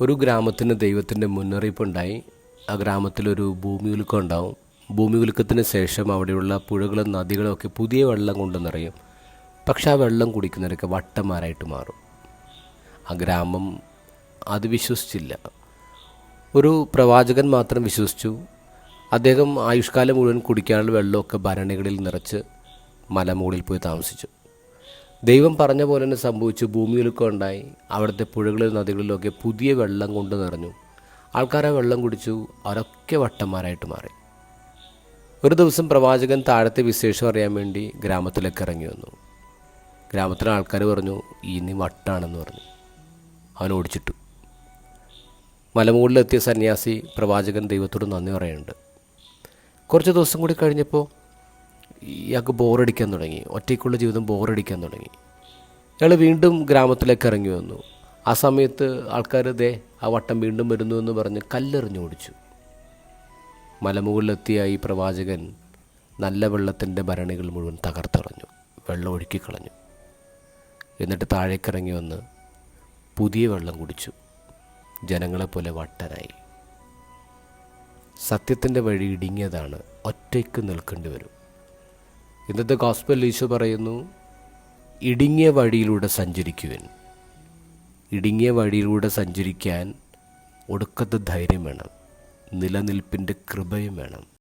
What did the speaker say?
ഒരു ഗ്രാമത്തിന് ദൈവത്തിന്റെ മുന്നറിയിപ്പുണ്ടായി. ആ ഗ്രാമത്തിലൊരു ഭൂമി ഉലുക്കം ഉണ്ടാവും. ഭൂമി ശേഷം അവിടെയുള്ള പുഴകളും നദികളും ഒക്കെ പുതിയ വെള്ളം കൊണ്ട് നിറയും പക്ഷെ ആ വെള്ളം കുടിക്കുന്നവരൊക്കെ വട്ടന്മാരായിട്ട് മാറും. ആ ഗ്രാമം അത് വിശ്വസിച്ചില്ല. ഒരു പ്രവാചകൻ മാത്രം വിശ്വസിച്ചു. അദ്ദേഹം ആയുഷ്കാലം മുഴുവൻ കുടിക്കാനുള്ള വെള്ളമൊക്കെ ഭരണികളിൽ നിറച്ച് മലമുകളിൽ പോയി താമസിച്ചു. ദൈവം പറഞ്ഞ പോലെ തന്നെ സംഭവിച്ചു. ഭൂമിയിലൊക്കെ ഉണ്ടായി. അവിടുത്തെ പുഴകളിലും നദികളിലൊക്കെ പുതിയ വെള്ളം കൊണ്ട് നിറഞ്ഞു. ആൾക്കാരെ വെള്ളം കുടിച്ചു. അവരൊക്കെ വട്ടന്മാരായിട്ട് മാറി. ഒരു ദിവസം പ്രവാചകൻ താഴത്തെ വിശേഷം അറിയാൻ വേണ്ടി ഗ്രാമത്തിലേക്ക് ഇറങ്ങി വന്നു. ഗ്രാമത്തിലെ ആൾക്കാർ പറഞ്ഞു ഈ നീ വട്ടാണെന്ന് പറഞ്ഞു. അവൻ ഓടിച്ചിട്ടു. മലമുകളിലെത്തിയ സന്യാസി പ്രവാചകൻ ദൈവത്തോട് നന്ദി പറയുന്നുണ്ട്. കുറച്ച് ദിവസം കൂടി കഴിഞ്ഞപ്പോൾ ഇയാൾക്ക് ബോറടിക്കാൻ തുടങ്ങി. ഒറ്റയ്ക്കുള്ള ജീവിതം ബോറടിക്കാൻ തുടങ്ങി. ഇയാൾ വീണ്ടും ഗ്രാമത്തിലേക്ക് ഇറങ്ങി വന്നു. ആ സമയത്ത് ആൾക്കാർ ദേ ആ വട്ടം വീണ്ടും വരുന്നു എന്ന് പറഞ്ഞ് കല്ലെറിഞ്ഞു ഓടിച്ചു. മലമുകളിലെത്തിയ ഈ പ്രവാചകൻ നല്ല വെള്ളത്തിന്റെ ഭരണികൾ മുഴുവൻ തകർത്തെറിഞ്ഞു. വെള്ളം ഒഴുക്കിക്കളഞ്ഞു എന്നിട്ട് താഴേക്കിറങ്ങി വന്ന് പുതിയ വെള്ളം കുടിച്ചു. ജനങ്ങളെപ്പോലെ വട്ടനായി. സത്യത്തിന്റെ വഴി ഇടുങ്ങിയതാണ് ഒറ്റയ്ക്ക് നിൽക്കേണ്ടി വരും. ഇന്നത്തെ ഗോസ്ബൽ ഈശോ പറയുന്നു ഇടുങ്ങിയ വഴിയിലൂടെ സഞ്ചരിക്കുവൻ. ഇടുങ്ങിയ വഴിയിലൂടെ സഞ്ചരിക്കാൻ ഒടുക്കത്തെ ധൈര്യം വേണം. നിലനിൽപ്പിന്റെ കൃപയും വേണം.